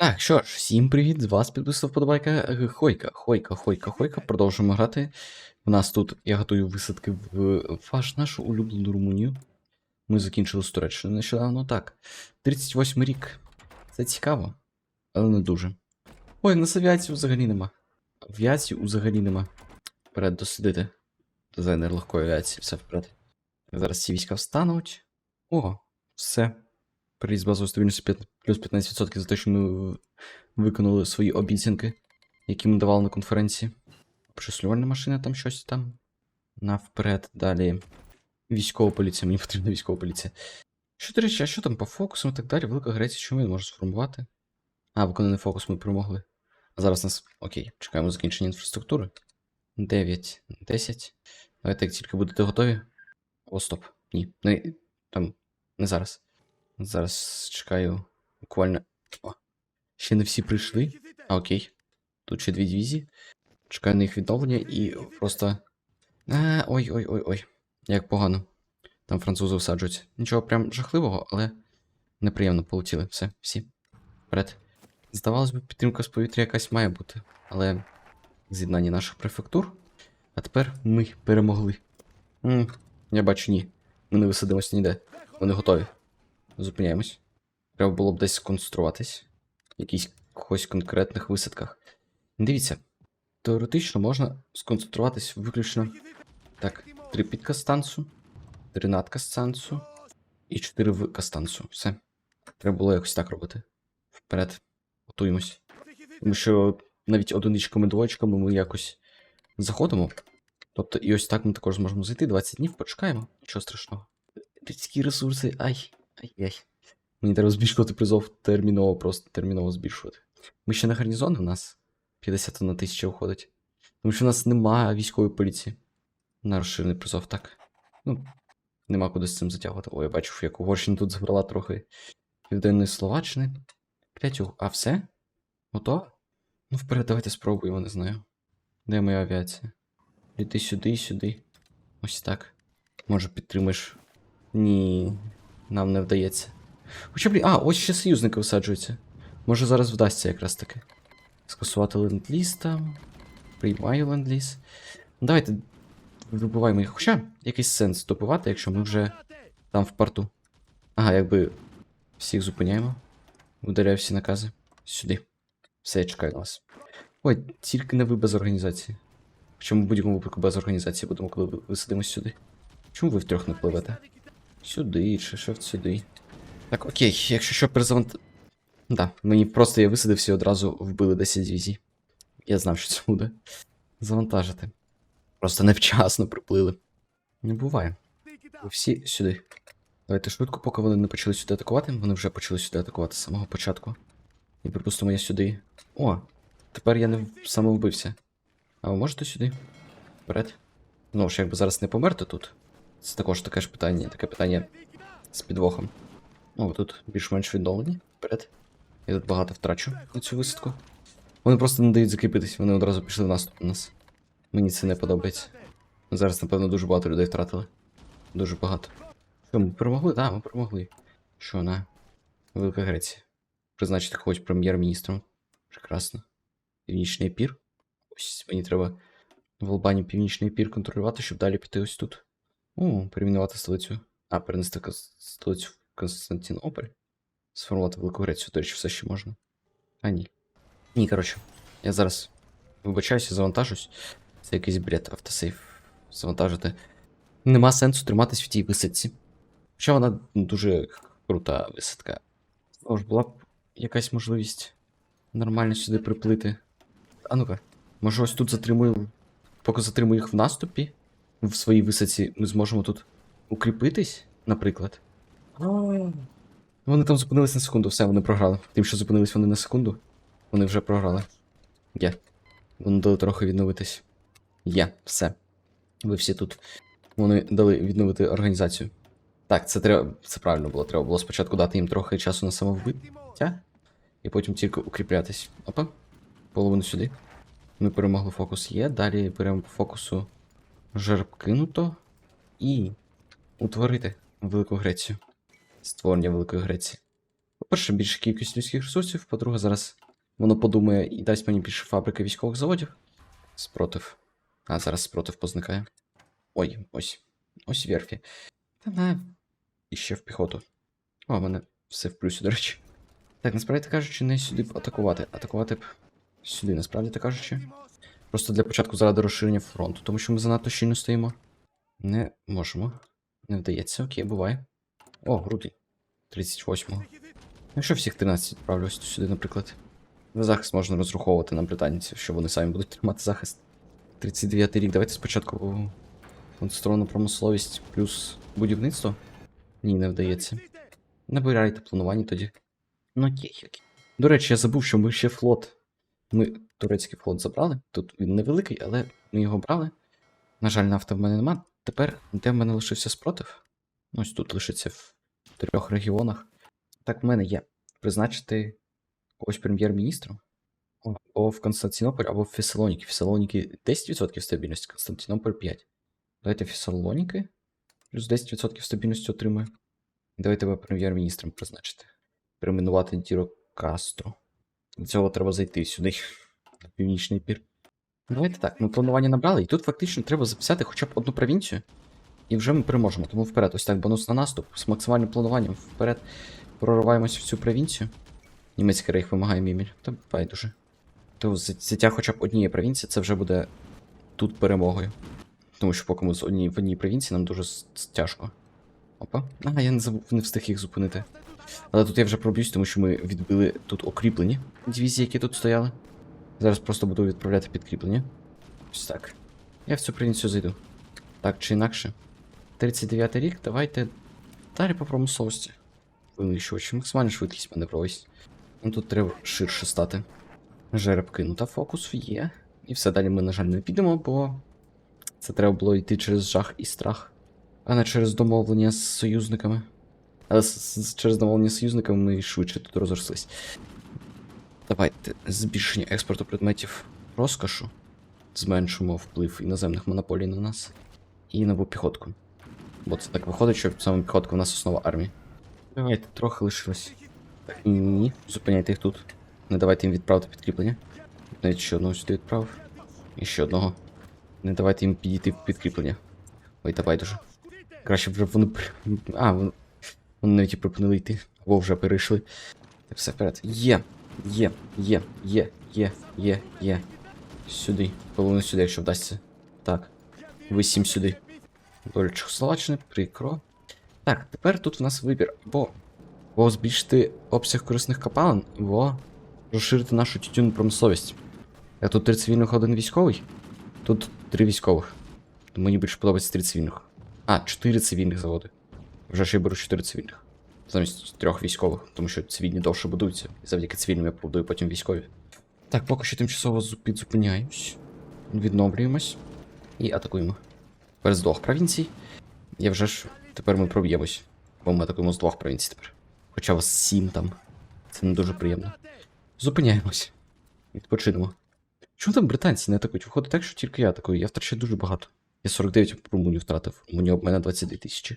Так, що ж, всім привіт, з вас підписав подобайка е, Хойка, Хойка, Хойка, Хойка. Продовжуємо грати. У нас тут я готую висадки в ваш нашу улюблену Румунію. Ми закінчили з Туреччини нещодавно. Так. 38 рік. Це цікаво, але не дуже. Ой, в нас авіації взагалі нема. Авіації взагалі нема. Вперед досидити. Дизайнер легкої авіації, все вперед. Зараз ці війська встануть. О, все. Приїзд базової стабільності п'ят- плюс 15% за те, що ми виконали свої обіцянки, які ми давали на конференції. Прислювальна машина там щось там. Навперед, далі. Військова поліція, мені потрібна військова поліція. Що, до речі, а що там по фокусам і так далі? Велика Греція, чому він може сформувати? А, виконаний фокус ми перемогли. А зараз нас. Окей, чекаємо закінчення інфраструктури. 9, 10. Давайте, як тільки будете готові. О, стоп. Ні. Не, там, не зараз. Зараз чекаю буквально. О, ще не всі прийшли. А, окей. Тут ще дві дивізії. Чекаю на їх відновлення і просто. А, ой, ой, ой, ой. Як погано. Там французи всаджуються. Нічого прям жахливого, але неприємно полетіли. Все, всі. Вперед. Здавалось би, підтримка з повітря якась має бути, але з'єднання наших префектур. А тепер ми перемогли. м я бачу, ні. Ми не висадимось ніде. Вони готові. Зупиняємось. Треба було б десь сконцентруватись. В якихось конкретних висадках. Дивіться, теоретично можна сконцентруватись виключно. Так, три під кастанцу, три над кастанцу і чотири в кастанцу. Все. Треба було якось так робити. Вперед. Готуємось. Тому що навіть одиничками двоєчками ми якось заходимо. Тобто, і ось так ми також зможемо зайти. 20 днів, почекаємо. Нічого страшного. Людські ресурси, ай. Ай-яй. Мені треба збільшувати призов терміново, просто терміново збільшувати. Ми ще на гарнізон у нас 50 на 1000 уходить. Тому що в нас немає військової поліції. На розширений призов, так. Ну, нема куди з цим затягувати. Ой, я бачу, як Угорщина тут забрала трохи Південної Словаччини. 5 А все? Готово? Ну, вперед, давайте спробуємо, не знаю. Де моя авіація? Іди сюди, сюди. Ось так. Може підтримаєш. Ні, нам не вдається. Хоча, блін, а, ось ще союзники висаджуються. Може зараз вдасться якраз таки. Скасувати ленд-ліз там. Приймаю ленд-ліз. Давайте вибиваємо їх. Хоча якийсь сенс добивати, якщо ми вже там в порту. Ага, якби всіх зупиняємо. Ударяю всі накази. Сюди. Все, я чекаю на вас. Ой, тільки не ви без організації. Хоча ми в будь-якому випадку без організації будемо, коли ви- висадимось сюди. Чому ви втрьох не пливете? Сюди, чи ще сюди. Так, окей, якщо що перезавант... Да, мені просто я висадився і одразу вбили 10 дивізій. Я знав, що це буде. Завантажити. Просто невчасно приплили. Не буває. Ви всі сюди. Давайте швидко, поки вони не почали сюди атакувати. Вони вже почали сюди атакувати з самого початку. І припустимо, я сюди. О! Тепер я не самовбився. А ви можете сюди? Вперед. Знову ж, якби зараз не померти тут. Це також таке ж питання, таке питання з підвохом. О, тут більш-менш відновлені. Вперед. Я тут багато втрачу на цю висадку. Вони просто не дають закріпитись, вони одразу пішли в наступ на нас. Мені це не подобається. Зараз, напевно, дуже багато людей втратили. Дуже багато. Що, ми перемогли? Так, ми перемогли. Що на Велика Греція. Призначити когось прем'єр-міністром. Прекрасно. Північний пір. Ось мені треба в Албанії північний пір контролювати, щоб далі піти ось тут. О, перейменувати столицю. А, перенести столицю в Константинополь. Сформувати Велику Грецію, до речі, все ще можна. А, ні. Ні, коротше, я зараз вибачаюся, завантажусь. Це якийсь бред автосейв. Завантажити. Нема сенсу триматись в тій висадці. Хоча вона дуже крута висадка. Знову була б якась можливість нормально сюди приплити. А ну-ка, може ось тут затримую. Поки затримую їх в наступі, в своїй висадці, ми зможемо тут укріпитись, наприклад. Вони там зупинились на секунду, все, вони програли. Тим, що зупинились вони на секунду, вони вже програли. Є. Вони дали трохи відновитись. Є, все. Ви всі тут. Вони дали відновити організацію. Так, це треба. Це правильно було. Треба було спочатку дати їм трохи часу на самовбиття, і потім тільки укріплятись. Опа. Половину сюди. Ми перемогли фокус є. Далі беремо по фокусу жерб кинуто. І утворити Велику Грецію. Створення Великої Греції. По-перше, більша кількість людських ресурсів, по-друге, зараз воно подумає і дасть мені більше фабрики військових заводів. Спротив. А, зараз спротив позникає. Ой, ось. Ось верфі. Та на. І ще в піхоту. О, в мене все в плюсі, до речі. Так, насправді кажучи, не сюди б атакувати. Атакувати б сюди, насправді кажучи. Просто для початку заради розширення фронту, тому що ми занадто щільно стоїмо. Не можемо. Не вдається, окей, буває. О, грудень. 38-го. Якщо всіх 13 відправлюсь сюди, наприклад. На захист можна розраховувати на британців, що вони самі будуть тримати захист. 39 рік. Давайте спочатку конструовану промисловість плюс будівництво. Ні, не вдається. Набирайте планування тоді. Ну окей, окей. До речі, я забув, що ми ще флот. Ми турецький флот забрали. Тут він невеликий, але ми його брали. На жаль, нафти в мене нема. Тепер, де в мене лишився спротив? Ось тут лишиться в трьох регіонах. Так, в мене є призначити когось прем'єр-міністром. Або в Константинополь, або в Фесалоніки. Фесалоніки 10% стабільності, Константинополь 5. Давайте Фесалоніки. Плюс 10% стабільності отримує. Давайте тебе прем'єр-міністром призначити. Перейменувати Діро Кастро. Для цього треба зайти сюди, північний пір. Давайте так, ми планування набрали, і тут фактично треба записати хоча б одну провінцію. І вже ми переможемо. Тому вперед, ось так, бонус на наступ з максимальним плануванням. Вперед прориваємось в цю провінцію. Німецький рейх вимагає міміль. Та байдуже. То взяття хоча б однієї провінції, це вже буде тут перемогою. Тому що поки ми з однієї в одній провінції, нам дуже тяжко. Опа. А, я не забув, не встиг їх зупинити. Але тут я вже проб'юсь, тому що ми відбили тут окріплені дивізії, які тут стояли. Зараз просто буду відправляти підкріплення. Ось так. Я в цю провінцію зайду. Так чи інакше. 39 рік, давайте далі по промисловості. Винищувач, максимальна швидкість маневровість. Ну тут треба ширше стати. Жереб кинута, фокус є. І все далі ми, на жаль, не підемо, бо це треба було йти через жах і страх, а не через домовлення з союзниками. З- через домовлення з союзниками ми швидше тут розрослись. Давайте збільшення експорту предметів розкошу. Зменшимо вплив іноземних монополій на нас. І нову піхотку. Бо це так виходить, що саме піхотка в нас основа армії. Давайте, трохи лишилось. Ні. Зупиняйте їх тут. Не давайте їм відправити підкріплення. Навіть ще одного сюди відправив. І ще одного. Не давайте їм підійти в підкріплення. Ой, давай дуже. Краще вже вони. А, вони, вони навіть і припинили йти. Або вже перейшли. Все вперед. Є. Є, є, є, є, є, є. Сюди. Половину сюди, якщо вдасться. Так. Ви сім сюди. Доля Чехословаччини, прикро. Так, тепер тут в нас вибір. Або, або збільшити обсяг корисних копалин, або розширити нашу тютюнну промисловість. А тут три цивільних, один військовий. Тут три військових. Мені більше подобається три цивільних. А, чотири цивільних заводи. Вже ж я беру чотири цивільних. Замість трьох військових, тому що цивільні довше будуються. І завдяки цивільним я побудую потім військові. Так, поки що тимчасово зу- підзупиняємось. Відновлюємось. І атакуємо. З двох провінцій. Я вже ж. Тепер ми проб'ємось. Бо ми атакуємо з двох провінцій тепер. Хоча вас сім там. Це не дуже приємно. Зупиняємось. Відпочинемо. Чому там британці не атакують? Виходить так, що тільки я атакую. Я втрачаю дуже багато. Я 49 Румунію втратив. Румунія об мене 22 тисячі.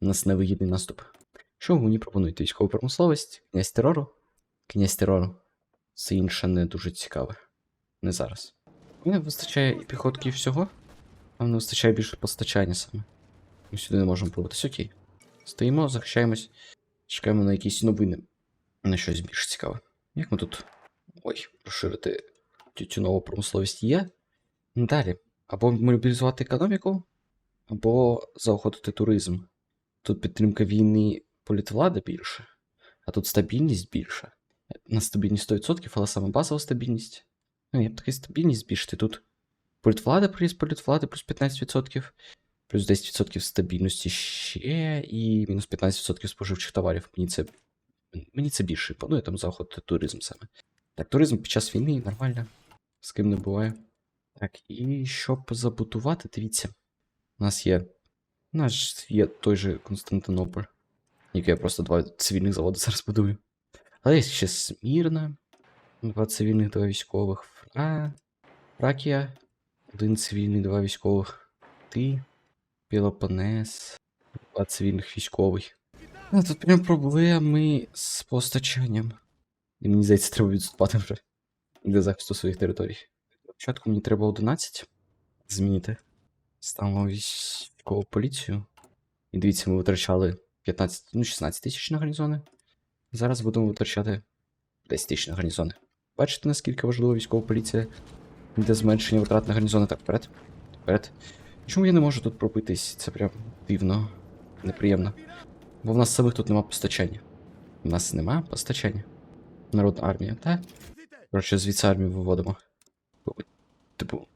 У нас невигідний наступ. Що мені пропонуєте? Військову промисловість? Князь терору? Князь терору. Все інше не дуже цікаве. Не зараз. Мені вистачає і піхотки, і всього. А не вистачає більше постачання саме. Ми сюди не можемо пробитись, окей. Стоїмо, захищаємось, чекаємо на якісь новини. На щось більш цікаве. Як ми тут. Ой, розширити тютюнову промисловість є. Далі. Або мобілізувати економіку, або заохотити туризм. Тут підтримка війни політвлади більше, а тут стабільність більша. На стабільність 100%, але саме базова стабільність. Ну, я б таки стабільність збільшити. Тут політвлада плюс політвлада плюс 15%, плюс 10% стабільності ще, і мінус 15% споживчих товарів. Мені це, мені це більше імпонує, там заохотити туризм саме. Так, туризм під час війни нормально. З ким не буває. Так, і щоб забутувати, дивіться. У нас є. У нас є той же Константинополь. Який я просто два цивільних заводи зараз будую. Але є ще Смірна. Два цивільних, два військових. Фра... Фракія. Один цивільний, два військових. Ти. Пелопонес. Два цивільних військових. А, тут прям проблеми з постачанням. І мені здається, треба відступати вже для захисту своїх територій. Спочатку мені треба 11 змінити. Ставимо військову поліцію. І дивіться, ми витрачали 15, ну 16 тисяч на гарнізони. Зараз будемо витрачати 10 тисяч на гарнізони. Бачите, наскільки важлива військова поліція для зменшення витрат на гарнізони? Так, вперед. Вперед. Чому я не можу тут пробитись? Це прям дивно, неприємно. Бо в нас самих тут нема постачання. У нас нема постачання. Народна армія, так? Коротше, звідси армію виводимо. Типу,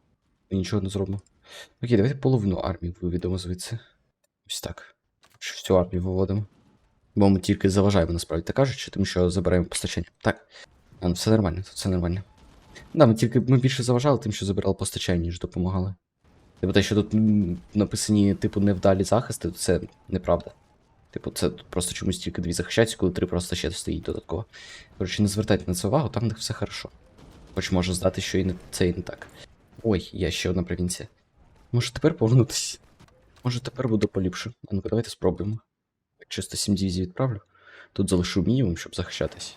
нічого не зробимо. Окей, давайте половину армії виведемо звідси. Ось так. Що всю армію виводимо. Бо ми тільки заважаємо насправді так кажучи, тому що забираємо постачання. Так. А, ну все нормально, тут все нормально. Да, ми тільки ми більше заважали тим, що забирали постачання, ніж допомагали. Типу те, що тут написані, типу, невдалі захисти, то це неправда. Типу, це тут просто чомусь тільки дві захищаються, коли три просто ще стоїть додатково. Коротше, не звертайте на це увагу, там в них все хорошо. Хоч може здати, що і не це і не так. Ой, є ще одна провінція. Може тепер повернутися? Може тепер буде поліпше. А ну-ка, давайте спробуємо. Чисто 7 дивізій відправлю. Тут залишу мінімум, щоб захищатись.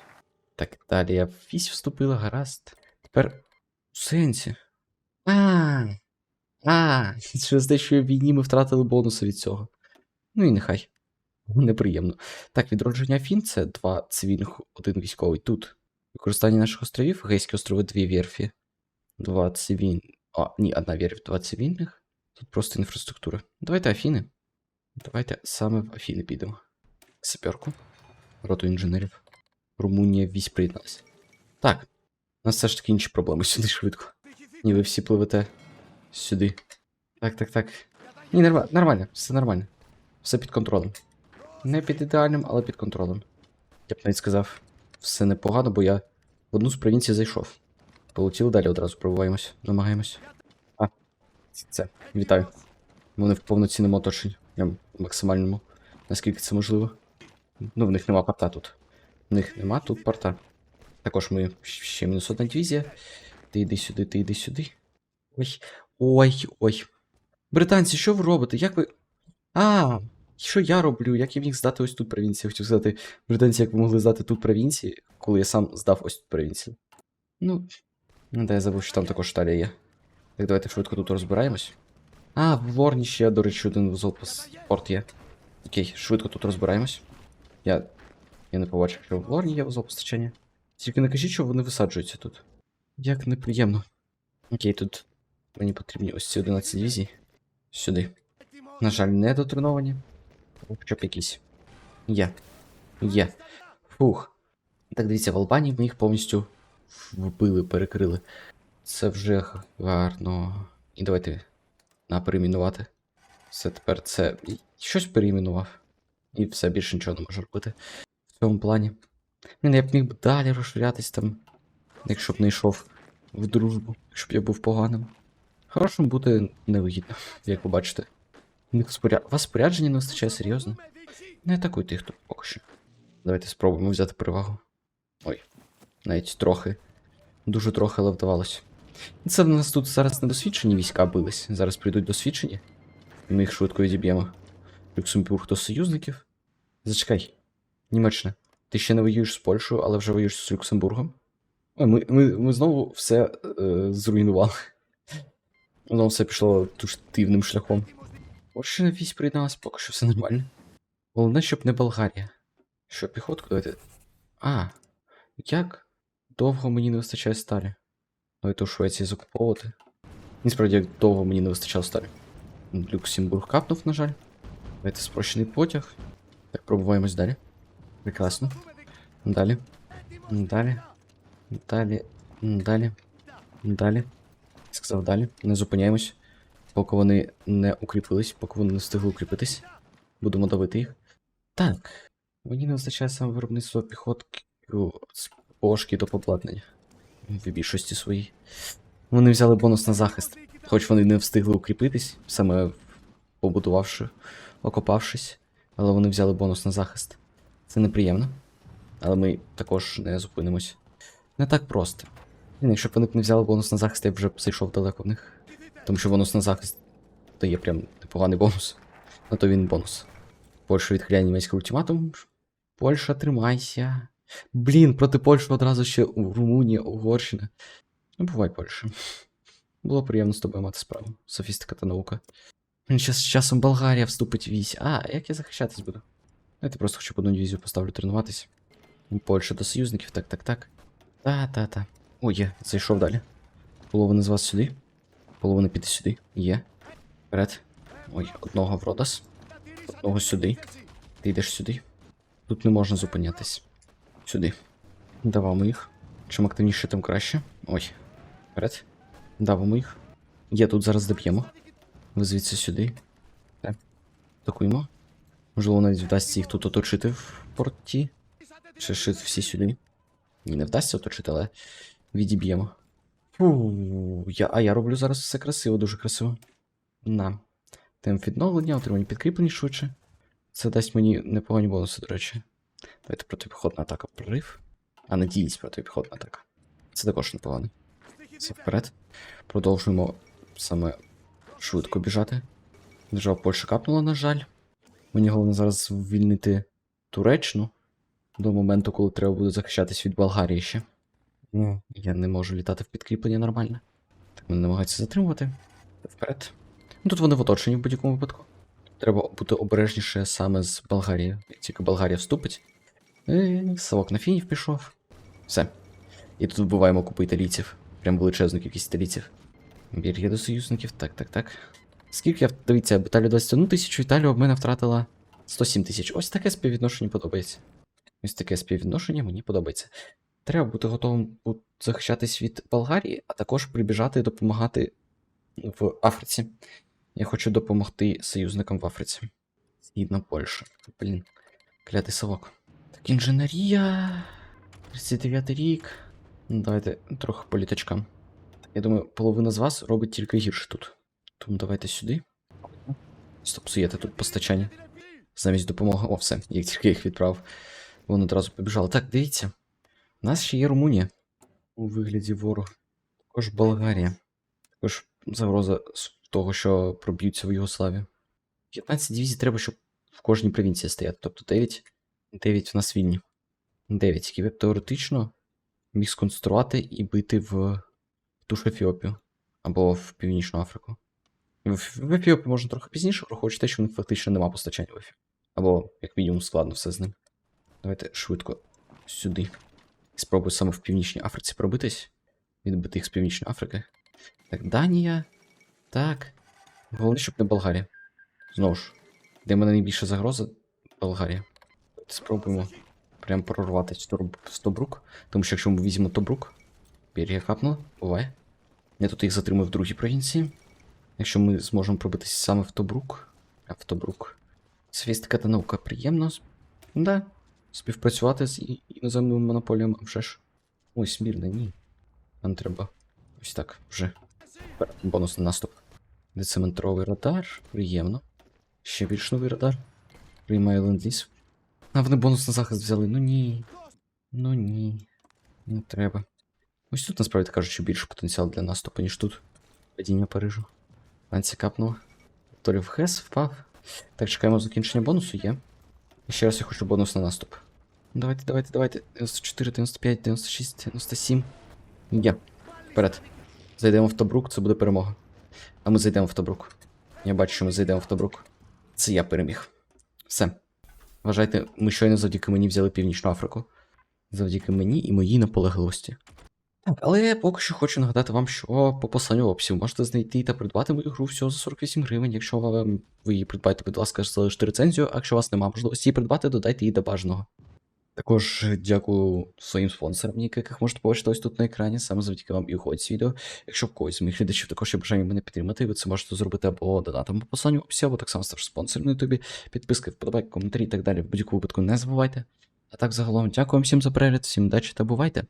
Так, далі я вісь вступила, гаразд. Тепер у сенсі. А, а, через те, що в війні ми втратили бонуси від цього. Ну і нехай. Неприємно. Так, відродження Фін це два цивільних, один військовий. Тут. Використання наших островів, Гейські острови, дві верфі. Два цивільних. А, ні, одна верфь, два цивільних. Тут просто інфраструктура. Давайте Афіни. Давайте саме в Афіни підемо. Саперку. Роту інженерів. Румунія вісь приєдналася. Так. У нас все ж таки інші проблеми сюди швидко. Ні, ви всі пливете сюди. Так, так, так. Ні, нормально, все нормально. Все під контролем. Не під ідеальним, але під контролем. Я б навіть сказав, все непогано, бо я в одну з провінцій зайшов. Полетіли далі одразу пробуваємось, намагаємось. Це, вітаю. Вони в повноцінному оточенні. Прям максимальному, наскільки це можливо. Ну, в них нема порта тут. В них нема тут порта. Також ми ще мінус одна дивізія. Ти йди сюди, ти йди сюди. Ой, ой, ой. Британці, що ви робите? Як ви. А, що я роблю? Як я міг здати ось тут провінцію? Хотів сказати, британці, як ви могли здати тут провінції, коли я сам здав ось тут провінцію. Ну да, я забув, що там також Італія є. Так, давайте швидко тут розбираємось. А, в Лорні ще, до речі, один вузол порт є. Окей, швидко тут розбираємось. Я. Я не побачив, що в Лорні є вузол постачання. Тільки не кажіть, що вони висаджуються тут. Як неприємно. Окей, тут мені потрібні ось ці 11 дивізій. Сюди. На жаль, не дотреновані. Хоча б якісь. Є. Є. Фух. Так, дивіться, в Албанії ми їх повністю вбили, перекрили. Це вже гарно. І давайте на перейменувати. Все тепер це. Щось перейменував. І все більше нічого не можу робити в цьому плані. Блін, я б міг далі розширятись там, якщо б не йшов в дружбу, щоб я був поганим. Хорошим бути невигідно, як ви бачите. Споря... Вас спорядження не вистачає серйозно? Не атакуйте їх тут поки що. Давайте спробуємо взяти перевагу. Ой, навіть трохи. Дуже трохи, але вдавалося. Це в нас тут зараз недосвідчені війська бились. Зараз прийдуть досвідчені. І ми їх швидко відіб'ємо. Люксембург до союзників. Зачекай. Німеччина. Ти ще не воюєш з Польщею, але вже воюєш з Люксембургом. Ой, ми, ми, ми знову все е, зруйнували. Воно все пішло дуже дивним шляхом. Польща вісь приєдналась, поки що все нормально. Головне, щоб не Болгарія. Що, піхотку давайте. А, як довго мені не вистачає сталі? Давайте у Швеції закуповувати. Насправді, як довго мені не вистачало сталі. Люксембург капнув, на жаль. Давайте спрощений потяг. Так, пробуваємось далі. Прекрасно. Далі. Далі. Далі. Далі. Далі. Сказав далі. Не зупиняємось. Поки вони не укріпились, поки вони не встигли укріпитись. Будемо давити їх. Так. Мені не вистачає саме виробництво піхотки з пошки до поплатнення. В більшості своїй. Вони взяли бонус на захист. Хоч вони не встигли укріпитись, саме побудувавши, окопавшись, але вони взяли бонус на захист. Це неприємно. Але ми також не зупинимось. Не так просто. Блін, Якщо б вони не взяли бонус на захист, я б вже зайшов далеко в них. Тому що бонус на захист дає прям непоганий бонус. На то він бонус. Польща відхиляє німецький ультиматум. Польща, тримайся. Блін, проти Польщі одразу ще у- Румунія, Угорщина. Ну, бувай, Польща. Було приємно з тобою мати справу. Софістика та наука. Щас, з часом Болгарія вступить в вісь. А, як я захищатись буду? Давайте просто хочу одну дивізію поставлю тренуватись. Польща до союзників, так, так, так. Та-та-та. О, є, зайшов далі. Половина з вас сюди. Половина піде сюди. Є. Вперед. Ой, одного в Родос. Одного сюди. Ти йдеш сюди. Тут не можна зупинятись. Сюди. Даваємо їх. Чим активніше, тим краще. Ой. Вперед. Давимо їх. Є, тут зараз доб'ємо. Ви звідси сюди. Так. Атакуємо. Можливо, навіть вдасться їх тут оточити в порті. Ще шит всі сюди. Ні, не вдасться оточити, але відіб'ємо. Фу, я, а я роблю зараз все красиво, дуже красиво. На. Темп відновлення, отримання підкріплень швидше. Це дасть мені непогані бонуси, до речі. Давайте протипіхотна атака прорив. А надійність протипіхотна атака. Це також непогано. Все вперед. Продовжуємо саме швидко біжати. Держава Польща капнула, на жаль. Мені головне зараз звільнити Туреччину до моменту, коли треба буде захищатись від Болгарії ще. Ну, я не можу літати в підкріплення нормально. Так мене намагаються затримувати. Вперед. Ну, тут вони в оточенні в будь-якому випадку. Треба бути обережніше саме з Болгарією. Як тільки Болгарія вступить. Е, Савок на фінів пішов. Все. І тут вбиваємо купу італійців. Прям величезну кількість італійців. Бельгія до союзників. Так, так, так. Скільки я дивіться, Італію 21 тисячу, Італію об мене втратила 107 тисяч. Ось таке співвідношення подобається. Ось таке співвідношення мені подобається. Треба бути готовим захищатись від Болгарії, а також прибіжати і допомагати в Африці. Я хочу допомогти союзникам в Африці. Східна Польща. Блін, клятий совок. Інженерія. 39 рік. Ну, Давайте трохи по літачкам. Я думаю, половина з вас робить тільки гірше тут. Тому давайте сюди. Стоп, псуєте тут постачання. Замість допомоги. О, все, як тільки їх відправив, вони одразу побіжали. Так, дивіться. У нас ще є Румунія у вигляді ворог. Також Болгарія. Також загроза з того, що проб'ються в Югославію. 15 дивізій треба, щоб в кожній провінції стояти. Тобто 9, 9 в нас вільні. 9, які б теоретично міг сконцентрувати і бити в ту ж Ефіопію або в Північну Африку. В Ефіопію можна трохи пізніше, враховуючи те, що в них фактично нема постачання в Ефіопію. Або, як мінімум, складно все з ним. Давайте швидко сюди. І спробую саме в Північній Африці пробитись. Відбити їх з Північної Африки. Так, Данія. Так. Головне, щоб не Болгарія. Знову ж, де в мене найбільша загроза Болгарія. Спробуємо прям прорвати Стобрук- Стобрук. Тому що якщо ми візьмемо Тобрук, Бельгія капнула, буває. Я тут їх затримую в другій провінції. Якщо ми зможемо пробитися саме в Тобрук. А в Тобрук. Софістика та наука приємно. Да. Співпрацювати з і- іноземними монополіями а вже ж. Ой, смірно, ні. Нам треба. Ось так, вже. Тепер Бонусний наступ. Децементровий радар. Приємно. Ще більш новий радар. Приймає ленд-ліз. А вони бонус на захист взяли. Ну ні. Ну ні. Не треба. Ось тут, насправді кажучи, більше потенціал для наступу, ніж тут. Падіння Парижу. Ланці капнула. Торів Хес впав. Так, чекаємо закінчення бонусу, є. І ще раз я хочу бонус на наступ. Давайте, давайте, давайте. 94, 95, 96, 97. Є. Вперед. Зайдемо в Тобрук, це буде перемога. А ми зайдемо в Тобрук. Я бачу, що ми зайдемо в Тобрук. Це я переміг. Все. Вважайте, ми щойно завдяки мені взяли Північну Африку. Завдяки мені і моїй наполегливості. Так, але я поки що хочу нагадати вам, що по посланню описі можете знайти та придбати мою гру всього за 48 гривень. Якщо ви, ви її придбаєте, будь ласка, залиште рецензію, а якщо у вас немає можливості її придбати, додайте її до бажаного. Також дякую своїм спонсорам, яких можете побачити ось тут на екрані, саме завдяки вам і уходить з відео. Якщо в когось з моїх глядачів також є бажання мене підтримати, ви це можете зробити або донатом по посланню описі, або так само ставши спонсором на ютубі, підписки, вподобайки, коментарі і так далі. В будь-якому випадку не забувайте. А так загалом дякую всім за перегляд, всім удачі та бувайте!